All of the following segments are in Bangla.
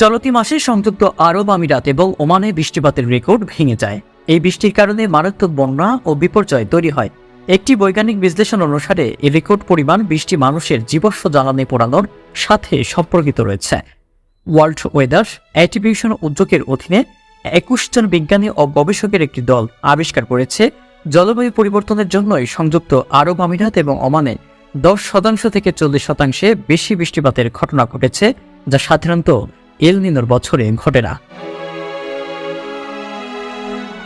চলতি মাসে সংযুক্ত আরব আমিরাত এবং ওমানে বৃষ্টিপাতের রেকর্ড ভেঙে যায়। এই বৃষ্টির কারণে মারাত্মক বন্যা ও বিপর্যয় তৈরি হয়। একটি বৈজ্ঞানিক বিশ্লেষণ অনুসারে এই রেকর্ড পরিমাণ বৃষ্টি মানুষের জীবস্ব জ্বালানি পোড়ানোর সাথে সম্পর্কিত রয়েছে। ওয়ার্ল্ড ওয়েদার অ্যাট্রিবিউশন উদ্যোগের অধীনে একুশ জন বিজ্ঞানী ও গবেষকের একটি দল আবিষ্কার করেছে, জলবায়ু পরিবর্তনের জন্যই সংযুক্ত আরব আমিরাত এবং ওমানে দশ শতাংশ থেকে চল্লিশ শতাংশে বেশি বৃষ্টিপাতের ঘটনা ঘটেছে, যা সাধারণত এল নিনোর বছরে ঘটে না।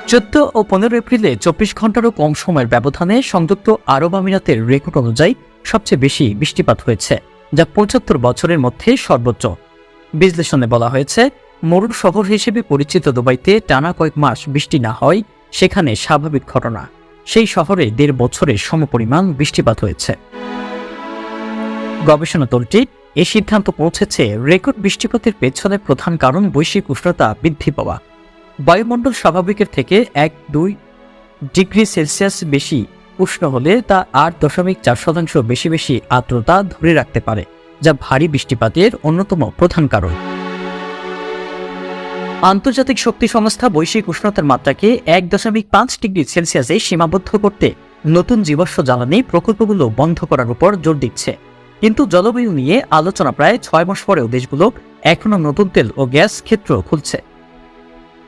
চোদ্দ ও পনেরো এপ্রিলে চব্বিশ ঘন্টারও কম সময়ের ব্যবধানে সংযুক্ত আরব আমিরাতের রেকর্ড অনুযায়ী সবচেয়ে বেশি বৃষ্টিপাত হয়েছে, যা পঁচাত্তর বছরের মধ্যে সর্বোচ্চ। বিশ্লেষণে বলা হয়েছে, মরুর শহর হিসেবে পরিচিত দুবাইতে টানা কয়েক মাস বৃষ্টি না হয়, সেখানে স্বাভাবিক ঘটনা। সেই শহরে দেড় বছরের সমপরিমাণ বৃষ্টিপাত হয়েছে। গবেষণা দলটি এই সিদ্ধান্ত পৌঁছেছে রেকর্ড বৃষ্টিপাতের পেছনে প্রধান কারণ বৈশ্বিক উষ্ণতা বৃদ্ধি পাওয়া। বায়ুমণ্ডল স্বাভাবিকের থেকে এক দুই ডিগ্রি সেলসিয়াস বেশি উষ্ণ হলে তা আট দশমিক চার শতাংশ বেশি বেশি আর্দ্রতা ধরে রাখতে পারে, যা ভারী বৃষ্টিপাতের অন্যতম প্রধান কারণ। আন্তর্জাতিক শক্তি সংস্থা বৈশ্বিক উষ্ণতার মাত্রাকে এক দশমিক পাঁচ ডিগ্রি সেলসিয়াসে সীমাবদ্ধ করতে নতুন জীবাশ্ম জ্বালানি প্রকল্পগুলো বন্ধ করার উপর জোর দিচ্ছে। কিন্তু জলবায়ু নিয়ে আলোচনা প্রায় ছয় মাস পরেও দেশগুলো এখনও নতুন তেল ও গ্যাস ক্ষেত্র খুলছে।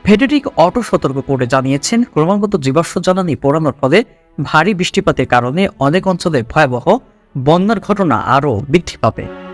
ফেডেরিক অটো সতর্ক করে জানিয়েছেন, ক্রমাগত জীবাশ্ম জ্বালানি পোড়ানোর ফলে ভারী বৃষ্টিপাতের কারণে অনেক অঞ্চলে ভয়াবহ বন্যার ঘটনা আরও বৃদ্ধি পাবে।